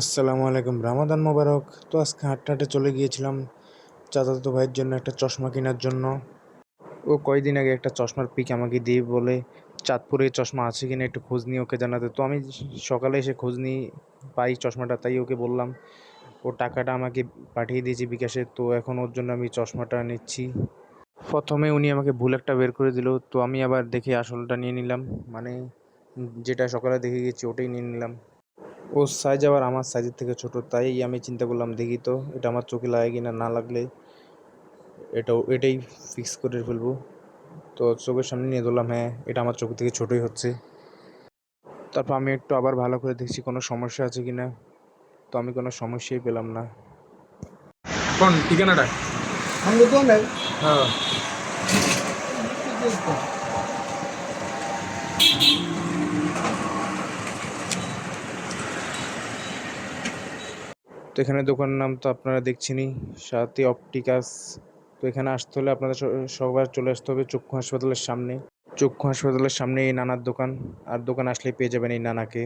আসসালামু আলাইকুম, রামাদান মোবারক। তো আজকে হাঁটতে চলে গিয়েছিলাম চাচাতো ভাইয়ের জন্য একটা চশমা কেনার জন্য। ও কয়দিন আগে একটা চশমার পিক আমাকে দিয়ে বলে, চাঁদপুরে চশমা আছে কিনা একটু খোঁজ নিয়ে ওকে জানাতে। তো আমি সকালে এসে খোঁজ নিয়ে পাই চশমাটা, তাই ওকে বললাম, ও টাকাটা আমাকে পাঠিয়ে দিয়েছে বিকাশে, তো এখন ওর জন্য আমি চশমাটা নিচ্ছি। প্রথমে উনি আমাকে ভুল একটা বের করে দিল, তো আমি আবার দেখে আসলটা নিয়ে নিলাম। মানে যেটা সকালে দেখে গেছি, ওটাই নিয়ে নিলাম। ওর সাইজ আবার আমার সাইজের থেকে ছোট তাই আমি চিন্তা করলাম দেখি তো এটা আমার চোখে লাগে কি না না লাগলে এটাও এটাই ফিক্স করে ফেলব। তো চোখের সামনে নিয়ে ধরলাম হ্যাঁ এটা আমার চোখ থেকে ছোটোই হচ্ছে। তারপর আমি একটু আবার ভালো করে দেখছি কোনো সমস্যা আছে কি না তো আমি কোনো সমস্যাই পেলাম না। কোন ঠিকানাটা? আমাকে তো নাই। হ্যাঁ। তো এখানে দোকানের নাম তো আপনারা দেখছেনই, সাথী অপটিকাস। তো এখানে আসতে হলে আপনাদের সবার চলে আসতে হবে চক্ষু হাসপাতালের সামনে। চক্ষু হাসপাতালের সামনে এই নানার দোকান, আর দোকান আসলেই পেয়ে যাবেন এই নানাকে।